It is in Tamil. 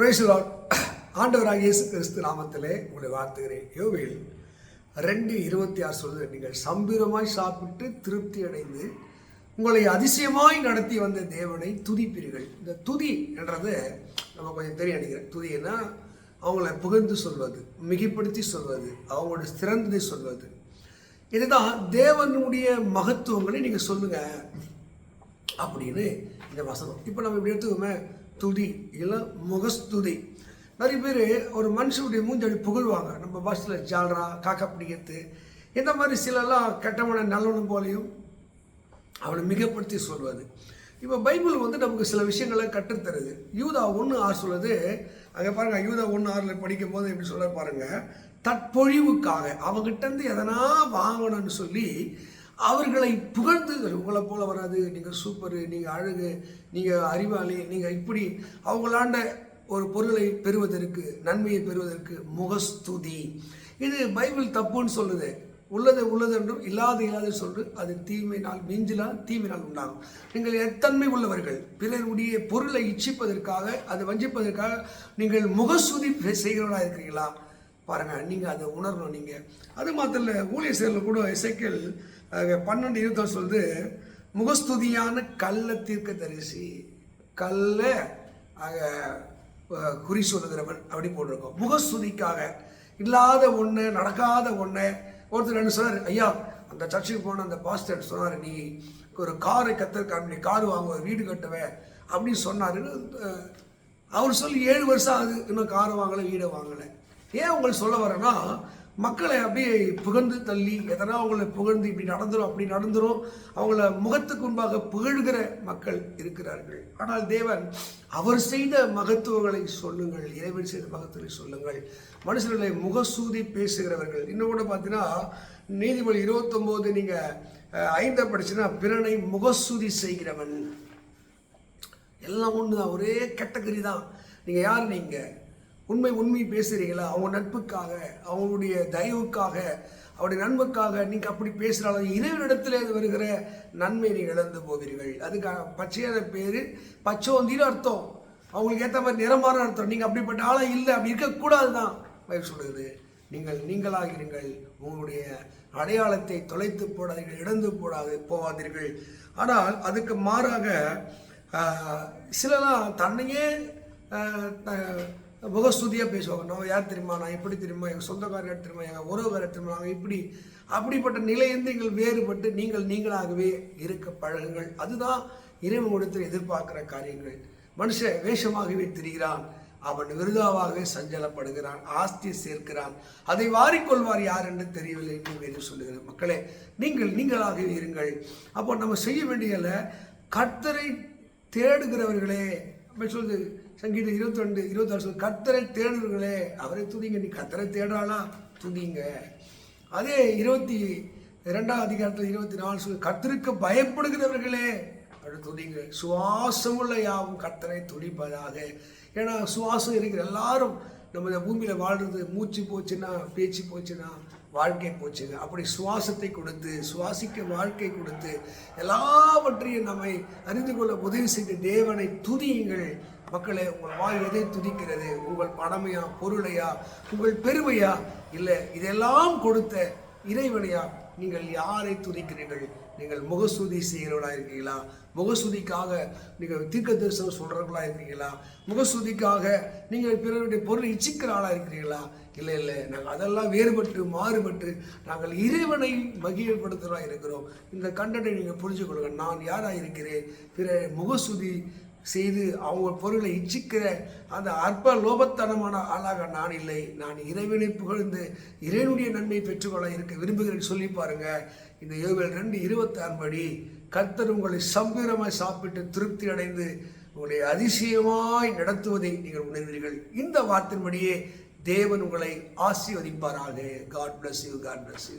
பிரேசலால் ஆண்டவராக இயேசு கிறிஸ்து நாமத்திலே உங்களை வாழ்த்துகிறேன். யோவில் ரெண்டு இருபத்தி ஆறு சொல்லுது. நீங்கள் சம்பீரமாய் சாப்பிட்டு திருப்தி அடைந்து உங்களை அதிசயமாய் நடத்தி வந்த தேவனை துதிப்பீர்கள். இந்த துதி என்றது நம்ம கொஞ்சம் தெரிய அடிக்கிறேன் துதினா அவங்கள புகழ்ந்து சொல்வது மிகைப்படுத்தி சொல்வது அவங்களோட சிறந்ததை சொல்வது. இதுதான் தேவனுடைய மகத்துவங்களை நீங்கள் சொல்லுங்கள் அப்படின்னு இந்த வசனம். இப்போ நம்ம இப்படி எடுத்துக்கோமே. துதி இல்லை முகஸ்துதி. நிறைய பேர் ஒரு மனுஷனுடைய மூஞ்சடி புகழ்வாங்க. நம்ம பஸ்ஸில் ஜால்ரா காக்கா பிடிக்கிறது. இந்த மாதிரி சிலலாம் கெட்டவன நல்லவனும் போலையும் அவனை மிகப்படுத்தி சொல்வது இப்போ பைபிள் வந்து நமக்கு சில விஷயங்களை கற்றுத்தருது யூதா ஒன்று ஆறு சொல்லுது. அங்கே பாருங்கள் யூதா ஒன்று ஆறில் படிக்கும் போது எப்படி சொல்ல பாருங்கள் தற்பொழிவுக்காக அவங்ககிட்ட இருந்து எதனா வாங்கணும்னு சொல்லி அவர்களை புகழ்ந்து உங்களை போல வராது. நீங்கள் சூப்பரு நீங்கள் அழகு நீங்கள் அறிவாளி நீங்கள் இப்படி அவங்களாண்ட ஒரு பொருளை பெறுவதற்கு நன்மையை பெறுவதற்கு முகஸ்துதி. இது பைபிள் தப்புன்னு சொல்லுது. உள்ளது உள்ளது என்றும் இல்லாத இல்லாத சொல்று அது தீமையினால் மிஞ்சினால் தீமையினால் உண்டாகும். நீங்கள் எத்தன்மை உள்ளவர்கள் பிறருடைய பொருளை இச்சிப்பதற்காக அதை வஞ்சிப்பதற்காக நீங்கள் முகஸ்துதி செய்கிறவர்களாக இருக்கிறீங்களா பாருங்க நீங்கள் அதை உணரணும் நீங்கள் அது மாத்திரம் இல்லை ஊழிய செயலில் கூட இசைக்கல் பன்னெண்டு இருபத்தி சொல்லுது முகஸ்துதியான கல்ல தீர்க்க தரிசி கல்ல குறி சொல்லுகிறவன் அப்படி போட்டிருக்கோம். முகஸ்துதிக்காக இல்லாத ஒன்று நடக்காத ஒன்று ஒருத்தர் என்ன சொன்னார் ஐயா அந்த சர்ச்சுக்கு போன அந்த பாஸ்டர் சொன்னார் நீ ஒரு காரை கத்திருக்காம நீ கார் வாங்குவ வீடு கட்டுவேன் அப்படின்னு சொன்னாருன்னு அவர் சொல்லி ஏழு வருஷம் ஆகுது இன்னும் காரை வாங்கலை வீடை வாங்கலை. ஏன் உங்களுக்கு சொல்ல வரேன்னா மக்களை அப்படியே புகழ்ந்து தள்ளி எதனா அவங்களை புகழ்ந்து இப்படி நடந்துரும் அப்படி நடந்துரும் அவங்கள முகத்துக்கு முன்பாக புகழ்கிற மக்கள் இருக்கிறார்கள். ஆனால் தேவன் அவர் செய்த மகத்துவங்களை சொல்லுங்கள் இறைவன் செய்த மகத்துவங்களை சொல்லுங்கள். மனுஷர்களை முகசூதி பேசுகிறவர்கள். இன்னும் கூட பார்த்தீங்கன்னா நீதிமொழி இருபத்தொம்போது நீங்கள் ஐந்தை படிச்சுன்னா பிறனை முகசூதி செய்கிறவன். எல்லாம் ஒன்று தான் ஒரே கேட்டகரி தான். நீங்கள் யார்? நீங்கள் உண்மை உண்மை பேசுகிறீங்களா அவங்க நட்புக்காக அவங்களுடைய தயவுக்காக அவருடைய நன்மைக்காக நீங்கள் அப்படி பேசுகிறாலும் இறைவனிடத்தில் வருகிற நன்மை நீங்கள் இழந்து போவீர்கள். அதுக்காக பச்சையான பேர் பச்சோந்தின்னு அர்த்தம். அவங்களுக்கு ஏற்ற மாதிரி நிறமான அர்த்தம். நீங்கள் அப்படிப்பட்ட ஆளாக இல்லை அப்படி இருக்கக்கூடாது தான் பயிர் சொல்லுது நீங்கள் நீங்களாகிறீர்கள் உங்களுடைய அடையாளத்தை தொலைத்து போடாதீர்கள் இழந்து போடாது போவாதீர்கள். ஆனால் அதுக்கு மாறாக சிலலாம் தன்னையே முகஸ்துதியாக பேசுவாங்க. நான் யார் தெரியுமா? நான் எப்படி தெரியுமா? எங்கள் சொந்தக்காரர் தெரியுமா? எங்கள் உறவுக்காரர் தெரியுமா? நாங்கள் இப்படி. அப்படிப்பட்ட நிலையிலிருந்து நீங்கள் வேறுபட்டு நீங்கள் நீங்களாகவே இருக்க பழகுங்கள். அதுதான் இறைவன் கொடுத்து எதிர்பார்க்குற காரியங்கள். மனுஷன் வேஷமாகவே திரிகிறான். அவன் விருதாவாகவே சஞ்சலப்படுகிறான். ஆஸ்தி சேர்க்கிறான். அதை வாரிக்கொள்வார் யார் என்று தெரியவில்லை என்று சொல்லுகிறேன் மக்களே நீங்கள் நீங்களாகவே இருங்கள். அப்போ நம்ம செய்ய வேண்டியல கர்த்தரை தேடுகிறவர்களே சொல்லுது. சங்கீதம் இருபத்தி ரெண்டு இருபத்தாறு சொல்லு கத்தரை தேடுவர்களே அவரை துதிங்க நீ கத்தரை தேடுறாளா துதிங்க அதே இருபத்தி இரண்டாம் அதிகாரத்தில் இருபத்தி நாலு சொல்லு கர்த்தருக்கு பயப்படுகிறவர்களே அப்படி துதிங்க சுவாசமுள்ள யாவும் கத்தரை துடிப்பதாக ஏன்னா சுவாசம் இருக்கிற எல்லாரும் நம்ம இந்த பூமியில் வாழ்றது மூச்சு போச்சுன்னா பேச்சு போச்சுன்னா வாழ்க்கை போச்சுங்க. அப்படி சுவாசத்தை கொடுத்து சுவாசிக்க வாழ்க்கை கொடுத்து எல்லாவற்றையும் நம்மை அறிந்து கொள்ள உதவி செய்த தேவனை துதியுங்கள். மக்களே உங்கள் வாய் எதை துதிக்கிறது? உங்கள் பணமையா பொருளையா உங்கள் பெருமையா? இல்லை இதெல்லாம் கொடுத்த இறைவனையா நீங்கள் யாரை துதிக்கிறீர்கள்? நீங்கள் முகசூதி செய்கிறவர்களாக இருக்கீங்களா? முகசூதிக்காக நீங்கள் தீர்க்க தரிசனம் சொல்கிறவர்களாக இருக்கீங்களா? முகசூதிக்காக நீங்கள் பிறருடைய பொருள் இச்சிக்கிற ஆளாக இருக்கிறீங்களா? இல்லை இல்லை. நாங்கள் அதெல்லாம் வேறுபட்டு மாறுபட்டு நாங்கள் இறைவனை மகிழ்ப்படுத்துகிறோம் இருக்கிறோம். இந்த கண்டனை நீங்கள் புரிஞ்சு நான் யாராக இருக்கிறேன் பிற முகசூதி செய்து அவங்க பொருளை இச்சிக்கிற அந்த அற்ப லோபத்தனமான ஆளாக நான் இல்லை. நான் இறைவனை புகழ்ந்து இறைவனுடைய நன்மை பெற்றுக்கொள்ள இருக்க விரும்புகிறேன் சொல்லி பாருங்க. இந்த யோவில் ரெண்டு இருபத்தாறு படி கர்த்தர் உங்களை சம்பீரமாய் சாப்பிட்டு திருப்தி அடைந்து உங்களை அதிசயமாய் நடத்துவதை நீங்கள் உணர்வீர்கள் இந்த வார்த்தையின்படியே தேவன் உங்களை ஆசீர்வதிப்பாராக. God bless you God bless you